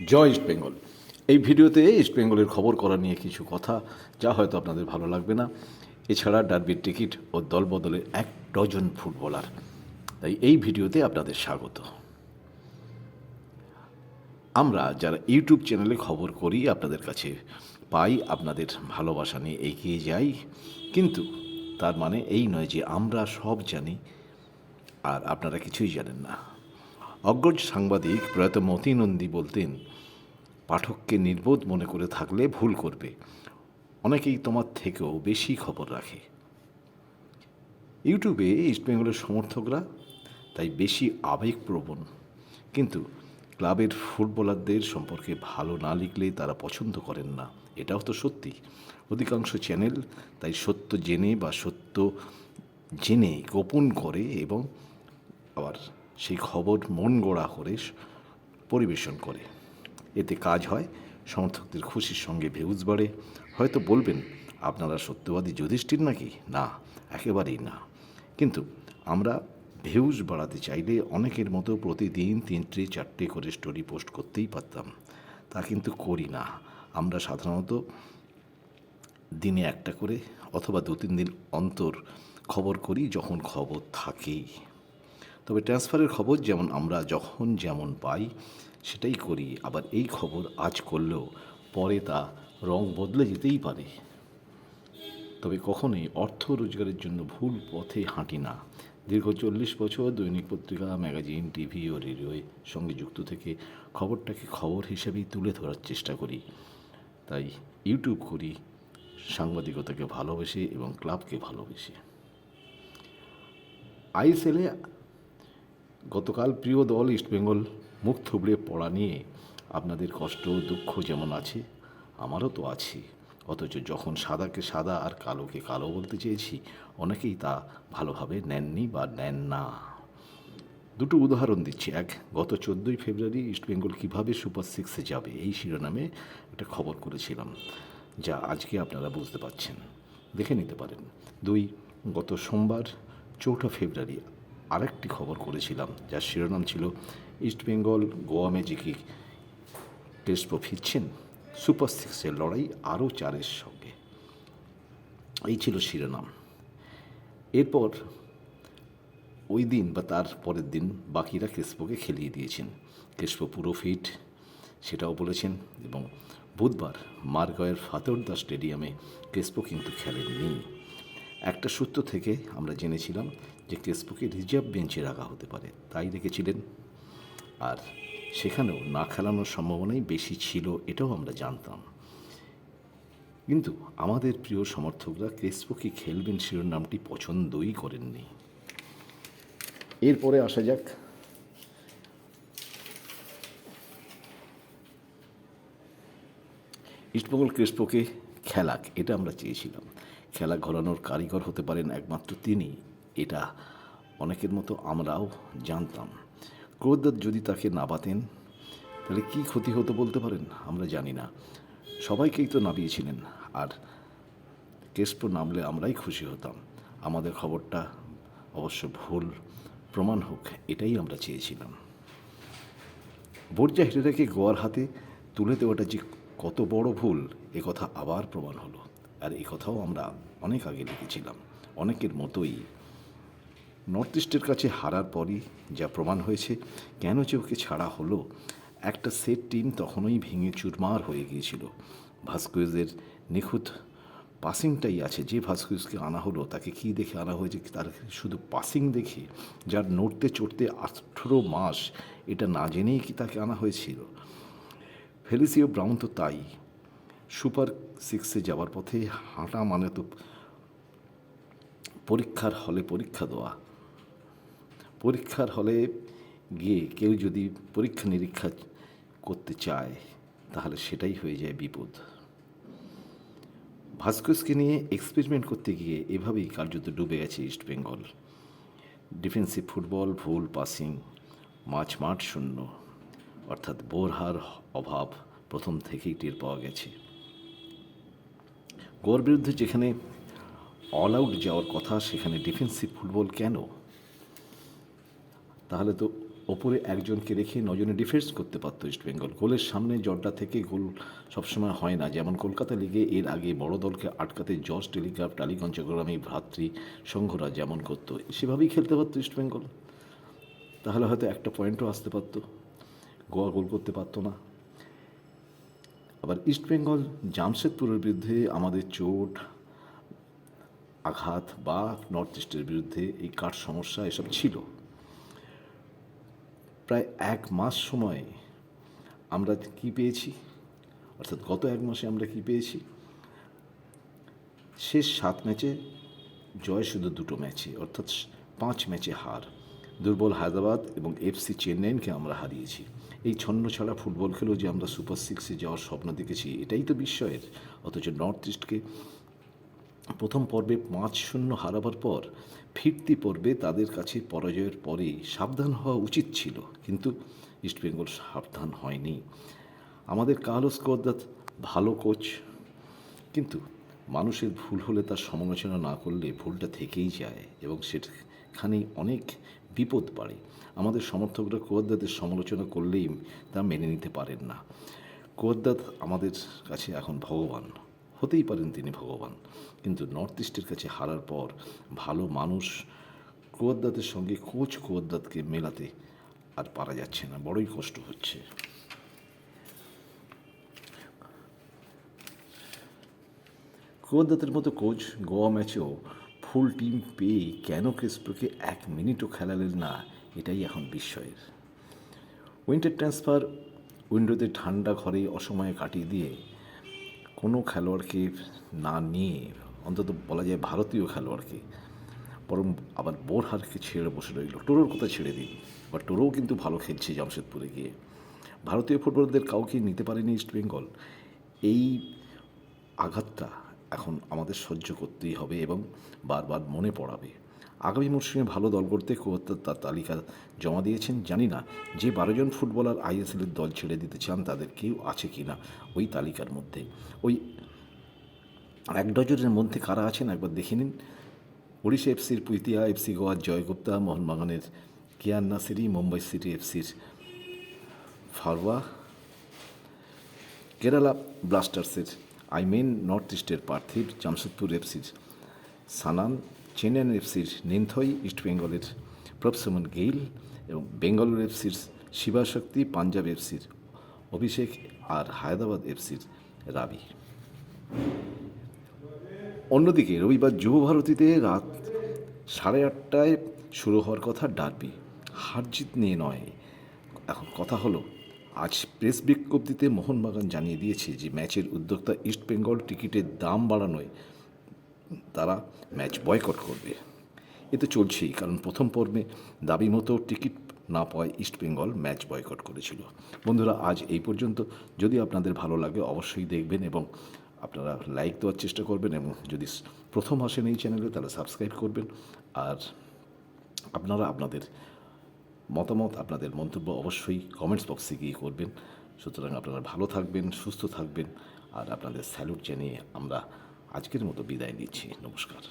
জয় east Bengal. এই ভিডিওতে east বেঙ্গলের খবর করা নিয়ে কিছু কথা, যা হয়তো আপনাদের ভালো লাগবে না। এছাড়া ডার্বির টিকিট ও দল বদলে এক ডজন ফুটবলার। তাই এই ভিডিওতে আপনাদের স্বাগত। আমরা যারা ইউটিউব চ্যানেলে খবর করি, আপনাদের কাছে পাই, আপনাদের ভালোবাসা নিয়ে এগিয়ে যাই। কিন্তু তার মানে এই নয় যে আমরা সব জানি, আর আপনারা কিছুই জানেন না। অগ্রজ সাংবাদিক প্রয়াত মতি নন্দী বলতেন, পাঠককে নির্বোধ মনে করে থাকলে ভুল করবে। অনেকেই তোমার থেকেও বেশি খবর রাখে। ইউটিউবে ইস্টবেঙ্গলের সমর্থকরা তাই বেশি আবেগপ্রবণ। কিন্তু ক্লাবের ফুটবলারদের সম্পর্কে ভালো না লিখলে তারা পছন্দ করেন না। এটাও তো সত্যি। অধিকাংশ চ্যানেল তাই সত্য জেনে বা সত্য জেনে গোপন করে এবং আবার সেই খবর মন গড়া করে পরিবেশন করে। এতে কাজ হয়, সমর্থকদের খুশির সঙ্গে ভিউজ বাড়ে। হয়তো বলবেন, আপনারা সত্যবাদী যুধিষ্ঠির নাকি? না, একেবারেই না। কিন্তু আমরা ভিউজ বাড়াতে চাইলে অনেকের মতো প্রতিদিন তিনটে, চারটে করে স্টোরি পোস্ট করতেই পারতাম। তা কিন্তু করি না। আমরা সাধারণত দিনে একটা করে অথবা দু তিন দিন অন্তর খবর করি, যখন খবর থাকেই। তবে ট্রান্সফারের খবর যেমন আমরা যখন যেমন পাই, সেটাই করি। আবার এই খবর আজ করলেও পরে তা রং বদলে যেতেই পারে। তবে কখনোই অর্থ রোজগারের জন্য ভুল পথে হাঁটি না। দীর্ঘ চল্লিশ বছর দৈনিক পত্রিকা, ম্যাগাজিন, টিভি ও রেডিওর সঙ্গে যুক্ত থেকে খবরটাকে খবর হিসেবেই তুলে ধরার চেষ্টা করি। তাই ইউটিউব করি, সাংবাদিকতাকে ভালোবেসে এবং ক্লাবকে ভালোবেসে। আইএসএলে গতকাল প্রিয় দল ইস্টবেঙ্গল মুখ থুবড়ে পড়া নিয়ে আপনাদের কষ্ট, দুঃখ যেমন আছে, আমারও তো আছে। অথচ যখন সাদাকে সাদা আর কালোকে কালো বলতে চেয়েছি, অনেকেই তা ভালোভাবে নেননি বা নেন না। দুটো উদাহরণ দিচ্ছি। এক, গত চোদ্দোই ফেব্রুয়ারি ইস্টবেঙ্গল কীভাবে সুপার সিক্সে যাবে, এই শিরোনামে একটা খবর করেছিলাম, যা আজকে আপনারা বুঝতে পারছেন। দেখে নিতে পারেন। দুই, গত সোমবার, চৌঠা ফেব্রুয়ারি আরেকটি খবর করেছিলাম, যার শিরোনাম ছিল ইস্টবেঙ্গল গোয়া ম্যাজিকে টেস্ট ফিরছেন সুপার সিক্সের লড়াই আরও চারের সঙ্গে। এই ছিল শিরোনাম। এরপর ওই দিন বা তার পরের দিন বাকিরা ক্রিস্পোকে খেলিয়ে দিয়েছেন। ক্রিস্পো পুরো ফিট সেটাও বলেছেন, এবং বুধবার মারগয়ের ফাতর্দা স্টেডিয়ামে ক্রিস্পো কিন্তু খেলেননি। একটা সূত্র থেকে আমরা জেনেছিলাম যে ক্রিস্পোকে রিজার্ভ বেঞ্চে রাখা হতে পারে, তাই রেখেছিলেন আর সেখানেও না খেলানোর সম্ভাবনাই বেশি ছিল এটাও আমরা জানতাম। কিন্তু আমাদের প্রিয় সমর্থকরা ক্রিস্পোকে খেলবেন শিরোনামটি পছন্দই করেননি। এরপরে আসা যাক। ইস্টবেঙ্গল ক্রিস্পোকে খেলাক, এটা আমরা চেয়েছিলাম। খেলা ঘোরানোর কারিগর হতে পারেন একমাত্র তিনি। এটা অনেকের মতো আমরাও জানতাম। ক্রোধদার যদি তাকে নাবাতেন তাহলে কী ক্ষতি হতো বলতে পারেন? আমরা জানি না। সবাইকেই তো নাবিয়েছিলেন আর কেসপো নামলে আমরাই খুশি হতাম। আমাদের খবরটা অবশ্য ভুল প্রমাণ হোক, এটাই আমরা চেয়েছিলাম। বর্জা হিরেরাকে গোয়ার হাতে তুলে দেওয়াটা যে কত বড় ভুল, এ কথা আবার প্রমাণ হলো। আর এই কথাও আমরা অনেক আগে লিখেছিলাম। অনেকের মতোই নর্থ ইস্টের কাছে হারার পরই যা প্রমাণ হয়েছে, কেন যে ওকে ছাড়া হলো, একটা সেট টিম তখনই ভেঙে চুরমার হয়ে গিয়েছিল। ভাস্কুইজের নিখুঁত পাসিংটাই আছে, যে ভাস্কুইজকে আনা হলো, তাকে কি দেখে আনা হয়েছে তার শুধু পাসিং দেখে, যার নড়তে চড়তে আঠেরো মাস এটা না জেনেই কি তাকে আনা হয়েছিল? ফেলিসিও ব্রাউন তো তাই। সুপার সিক্সে যাওয়ার পথে হাঁটা মানে তো পরীক্ষার হলে পরীক্ষা দেওয়া। পরীক্ষার হলে গিয়ে কেউ যদি পরীক্ষা নিরীক্ষা করতে চায়, তাহলে সেটাই হয়ে যায় বিপদ। ভাস্কসকে নিয়ে এক্সপেরিমেন্ট করতে গিয়ে এভাবেই কার্যত ডুবে গেছে ইস্টবেঙ্গল ডিফেন্সিভ ফুটবল ভুল পাসিং মাছ মাঠ শূন্য। অর্থাৎ বোরহার অভাব প্রথম থেকেই টের পাওয়া গেছে। গোয়ার বিরুদ্ধে যেখানে অল আউট যাওয়ার কথা, সেখানে ডিফেন্সিভ ফুটবল কেন? তাহলে তো ওপরে একজনকে রেখে নজনে ডিফেন্স করতে পারতো ইস্টবেঙ্গল গোলের সামনে জড্ডা থেকে গোল সবসময় হয় না। যেমন কলকাতা লিগে এর আগে বড় দলকে আটকাতে জর্জ টেলিগ্রাফ টালিগঞ্জ চট্টগ্রামী ভ্রাতৃ সংঘরা যেমন করতো, সেভাবেই খেলতে পারতো ইস্টবেঙ্গল তাহলে হয়তো একটা পয়েন্টও আসতে পারতো। গোয়া গোল করতে পারতো না। আবার ইস্টবেঙ্গল জামশেদপুরের বিরুদ্ধে আমাদের চোট, আঘাত বা নর্থ ইস্টের বিরুদ্ধে এই কাঠ সমস্যা এসব ছিল। প্রায় এক মাস সময় আমরা কি পেয়েছি? অর্থাৎ গত এক মাসে আমরা কি পেয়েছি? শেষ সাত ম্যাচে জয় শুধু দুটো ম্যাচে, অর্থাৎ পাঁচ ম্যাচে হার। দুর্বল হায়দ্রাবাদ এবং এফসি চেন্নাইনকে আমরা হারিয়েছি। এই ছন্ন ছাড়া ফুটবল খেলেও যে আমরা সুপার সিক্সে যাওয়ার স্বপ্ন দেখেছি, এটাই তো বিস্ময়ের। অথচ নর্থ ইস্টকে প্রথম পর্বে পাঁচ শূন্য হারাবার পর ফিরতি পর্বে তাদের কাছে পরাজয়ের পরে সাবধান হওয়া উচিত ছিল, কিন্তু ইস্টবেঙ্গল সাবধান হয়নি। আমাদের কার্লোস কোদ্দাত ভালো কোচ, কিন্তু মানুষের ভুল হলে তার সমালোচনা না করলে ভুলটা থেকেই যায় এবং সেখানেই অনেক বিপদ বাড়ে আমাদের সমর্থকরা কোয়াদ্দাতের সমালোচনা করলেই তা মেনে নিতে পারেন না। কোয়াদ্দাত আমাদের কাছে এখন ভগবান। হতেই পারেন তিনি ভগবান। কিন্তু নর্থ ইস্টের কাছে হারার পর ভালো মানুষ কোয়াদ্দাতের সঙ্গে কোচ কোয়াদ্দাতকে মেলাতে আর পারা যাচ্ছে না। বড়ই কষ্ট হচ্ছে। কোয়াদ্দাতের মতো কোচ গোয়া ম্যাচেও ফুল টিম পেয়ে কেন ক্রিসপ্রোকে এক মিনিটও খেলালেন না? এটাই এখন বিস্ময়ের। উইন্টার ট্রান্সফার উইন্ডোতে ঠান্ডা ঘরে অসময়ে কাটিয়ে দিয়ে কোনো খেলোয়াড়কে না নিয়ে অন্তত বলা যায় ভারতীয় খেলোয়াড়কে, বরং আবার বোরহারকে ছেড়ে বসে রইল। টোরোর কথা ছেড়ে দিন, বা টোরোও কিন্তু ভালো খেলছে জামশেদপুরে গিয়ে। ভারতীয় ফুটবলারদের কাউকে নিতে পারেনি ইস্টবেঙ্গল। এই আঘাতটা এখন আমাদের সহ্য করতেই হবে এবং বারবার মনে পড়াবে। আগামী মরশুমে ভালো দল করতে কোয়াত্তার তার তালিকা জমা দিয়েছেন। জানি না যে বারোজন ফুটবলার আইএসএলের দল ছেড়ে দিতে চান, তাদের কেউ আছে কি না ওই তালিকার মধ্যে। ওই এক ডজনের মধ্যে কারা আছেন একবার দেখে নিন। ওড়িশা এফসির পুইতিয়া এফসি গোয়ার জয়গুপ্তা, মোহনবাগানের কিয়ান নাসিরি মুম্বাই সিটি এফসির ফারওয়া কেরালা ব্লাস্টার্সের আইমেন নর্থ ইস্টের পার্থিব জামশেদপুর এফসির সানান চেন্নাইন এফসির নিন্থই ইস্ট বেঙ্গলের প্রফসমন গেইল এবং বেঙ্গালুরু এফসির শিবাশক্তি পাঞ্জাব এফসির অভিষেক আর হায়দ্রাবাদ এফসির রাবি অন্যদিকে রবিবার যুব ভারতীতে রাত সাড়ে আটটায় শুরু হওয়ার কথা ডার্বি। হারজিত নিয়ে নয়। এখন কথা হলো আজ প্রেস বিজ্ঞপ্তিতে মোহনবাগান জানিয়ে দিয়েছে যে, ম্যাচের উদ্যোক্তা ইস্ট বেঙ্গল টিকিটের দাম বাড়ানোয় তারা ম্যাচ বয়কট করবে। এ তো চলছেই, কারণ প্রথম পর্বে দাবি মতো টিকিট না পাওয়ায় ইস্ট বেঙ্গল ম্যাচ বয়কট করেছিল। বন্ধুরা, আজ এই পর্যন্ত। যদি আপনাদের ভালো লাগে, অবশ্যই দেখবেন এবং আপনারা লাইক দেওয়ার চেষ্টা করবেন এবং যদি প্রথম আসেন এই চ্যানেলে, তাহলে সাবস্ক্রাইব করবেন। আর আপনারা আপনাদের মতামত, আপনাদের মন্তব্য অবশ্যই কমেন্টস বক্সে গিয়ে করবেন। সুতরাং আপনারা ভালো থাকবেন, সুস্থ থাকবেন। আর আপনাদের স্যালুট জানিয়ে আমরা আজকের মতো বিদায় নিচ্ছি। নমস্কার।